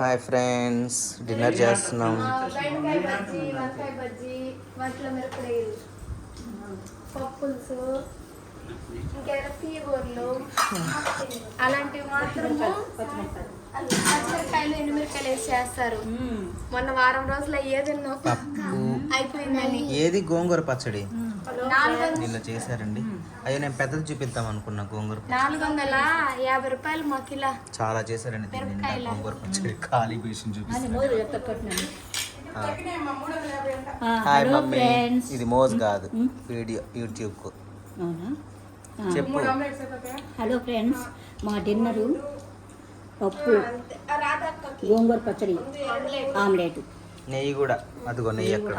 Hi friends dinner చేస్తున్నాం. అలాంటివి పచ్చిమిరకాయలు ఎండుమిరకాయలు వేసి చేస్తారు. మొన్న వారం రోజులు అయ్యేది అయిపోయిందని. ఏది గోంగూర పచ్చడి? దీనిలో చేశారండి. అయ్యో నేను పెద్దది చూపిద్దాం అనుకున్నా గోంగూర. నాలుగు వందల యాభై రూపాయలు మాకు ఇలా చాలా చేశారండి? గోంగూర పచ్చడి ఖాళీ బేషన్ చూపిస్తాను హాయ్ మమ్మీ. ఇది మోజ్ కాదు. వీడియో యూట్యూబ్కు. చెప్పు. హలో ఫ్రెండ్స్ మా డిన్నరు పప్పు గోంగూర పచ్చడి ఆమ్లెట్. నెయ్యి కూడా. అదిగో నెయ్యి అక్కడ.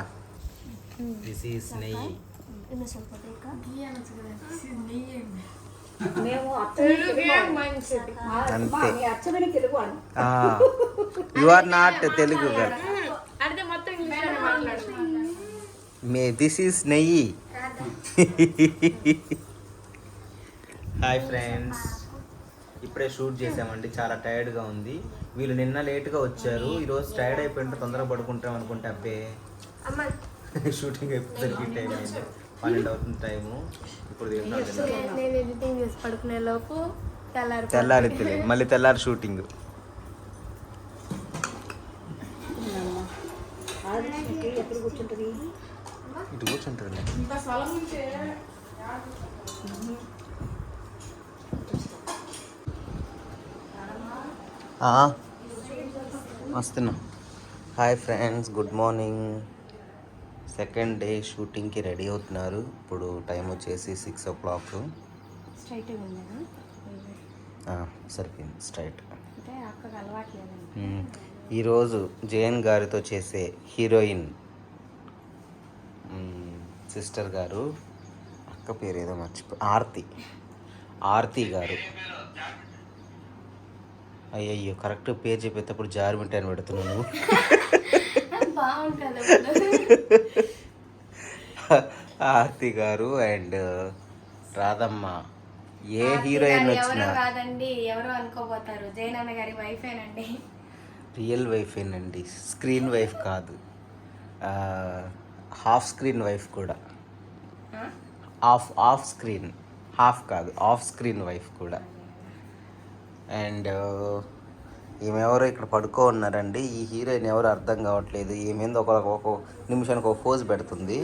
దిస్ ఈస్ నెయ్యి. మేము అచ్చమైన Telugu you are not Telugu అడితే మొత్తం ఇంగ్లీష్ మాట్లాడు మే దిస్ ఈస్ నెయ్యి హాయ్ ఫ్రెండ్స్ ఇప్పుడే షూట్ చేసామండి. చాలా టైర్డ్గా ఉంది. వీళ్ళు నిన్న లేట్గా వచ్చారు. ఈరోజు టైర్డ్ అయిపోయింటే తొందరగా పడుకుంటాం అనుకుంటే అబ్బే. అమ్మ. షూటింగ్ అయిపోతుంది టైం అయింది పన్నెండు అవుతుంది టైము. ఇప్పుడు. నేను ఎడిటింగ్ చేసి పడుకునే లోపు తెల్లారి తెల్లారి తెలియదు మళ్ళీ తెల్లారి షూటింగ్. కూర్చుంటుంది ఇటు కూర్చుంటుంది వస్తున్నా. Hi friends good morning second day షూటింగ్కి రెడీ అవుతున్నారు. ఇప్పుడు టైం వచ్చేసి సిక్స్ ఓ క్లాక్. స్ట్రైట్ సరిపోయింది. స్ట్రైట్. ఈరోజు జయన్ గారితో చేసే హీరోయిన్ సిస్టర్ గారు అక్క పేరు ఏదో మర్చిపో ఆర్తి. ఆర్తి గారు. అయ్యయ్యో కరెక్ట్ పేరు చెప్పేటప్పుడు జారి మిఠాయిని పెడుతున్నాను బాగుంటుంది ఆర్తి గారు అండ్ రాధమ్మ. ఏ హీరోయిన్ వచ్చినా? కాదండి ఎవరో అనుకోపోతారు జయనాన్న గారి వైఫేనండి రియల్ వైఫ్ ఏనండి. స్క్రీన్ వైఫ్ కాదు. హాఫ్ స్క్రీన్ వైఫ్ కూడా. ఆఫ్ ఆఫ్ స్క్రీన్ హాఫ్ కాదు ఆఫ్ స్క్రీన్ వైఫ్ కూడా. అండ్ ఈమె ఎవరో ఇక్కడ పడుకో ఉన్నారండి ఈ హీరోయిన్ ఎవరు అర్థం కావట్లేదు. ఈమెందు ఒక ఒక నిమిషానికి ఒక పోజ్ పెడుతుంది.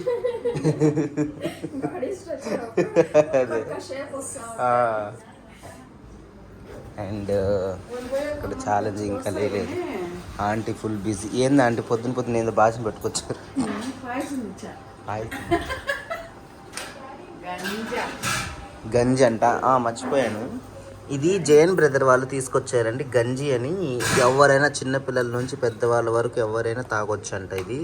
అదే. అండ్ ఇక్కడ ఛాలెంజ్ ఇంకా లేదు. ఆంటీ ఫుల్ బిజీ ఏంది ఆంటీ పొద్దున పొద్దున ఏందో భాషను పెట్టుకొచ్చారు. గంజి. అంట. మర్చిపోయాను. ఇది జైన్ బ్రదర్ వాళ్ళు తీసుకొచ్చారండి. గంజి అని ఎవరైనా చిన్నపిల్లల నుంచి పెద్దవాళ్ళ వరకు ఎవరైనా తాగొచ్చు అంట ఇది.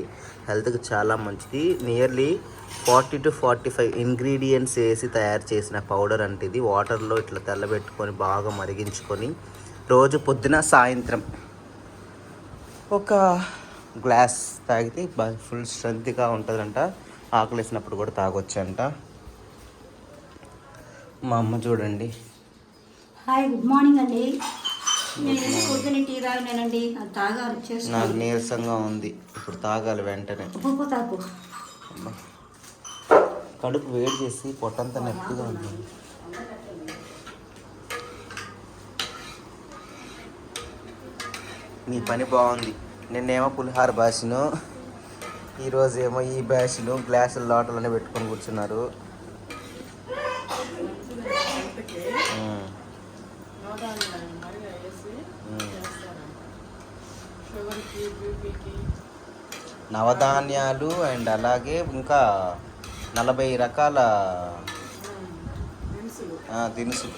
హెల్త్కి చాలా మంచిది. Nearly forty to forty five ingredients వేసి తయారు చేసిన పౌడర్ అంటే ఇది. వాటర్లో ఇట్లా తెల్లబెట్టుకొని బాగా మరిగించుకొని రోజు పొద్దున సాయంత్రం ఒక గ్లాస్ తాగితే ఫుల్ స్ట్రెంత్గా ఉంటుందంట. ఆకలేసినప్పుడు కూడా తాగొచ్చంట. మా అమ్మ చూడండి. హాయ్ గుడ్ మార్నింగ్ అండి. నేను పొద్దున్న టీ తాగినానండి. అది తాగాలి నాకు చేసుకోవాలి నీరసంగా ఉంది. ఇప్పుడు తాగాలి వెంటనే. ఉప్పు తాకు. కడుపు వేడి చేసి పొట్టంతా నొప్పిగా ఉంది. మీ పని బాగుంది. నిన్నేమో పులిహార భాషను ఈరోజు ఏమో ఈ బ్యాష్ను గ్లాసుల లోటలోనే పెట్టుకొని కూర్చున్నారు. నవధాన్యాలు అండ్ అలాగే ఇంకా నలభై రకాల దినుసులు.